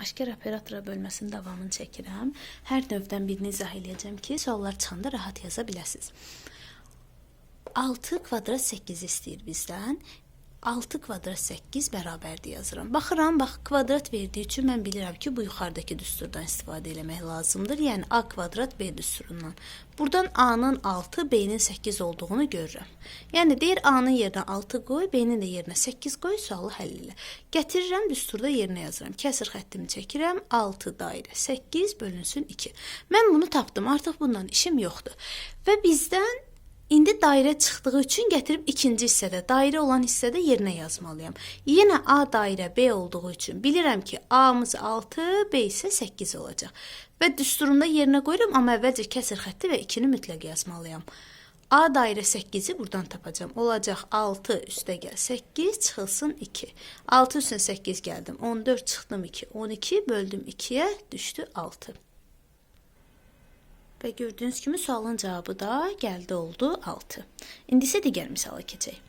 Aşkar operatora bölməsinin davamını çəkirəm. Hər növdən birini izah eləyəcəm ki, suallar çıxanda rahat yaza biləsiniz. 6 kvadrat 8 istəyir bizdən. 6 kvadrat 8 bərabərdir yazıram. Baxıram, bax kvadrat verdiyi üçün mən bilirəm ki, bu yuxarıdakı düsturdan istifadə etmək lazımdır. Yəni a kvadrat b düsturundan. Buradan a-nın 6, b-nin 8 olduğunu görürəm. Yəni deyir a-nın yerinə 6 qoy, b-nin də yerinə 8 qoy, sualı həll elə. Gətirirəm düsturda yerinə yazıram. Kəsir xəttimi çəkirəm. 6 dairə 8 bölünsün 2. Mən bunu tapdım. Artıq bundan işim yoxdur. Və bizdən İndi dairə çıxdığı üçün gətirib ikinci hissədə, dairə olan hissədə yerinə yazmalıyam. Yenə A dairə B olduğu üçün bilirəm ki, A-mız 6, B isə 8 olacaq. Və düsturunda yerinə qoyuram, amma əvvəlcə kəsir xətti və 2-ni mütləq yazmalıyam. A dairə 8-i buradan tapacağam. Olacaq 6 üstə gəl 8 çıxılsın 2. 6 üstə 8 gəldim. 14 çıxdım 2. 12 böldüm 2-yə düşdü 6. Və gördüyünüz kimi sualın cavabı da gəldi oldu 6. İndi isə digər misala keçək.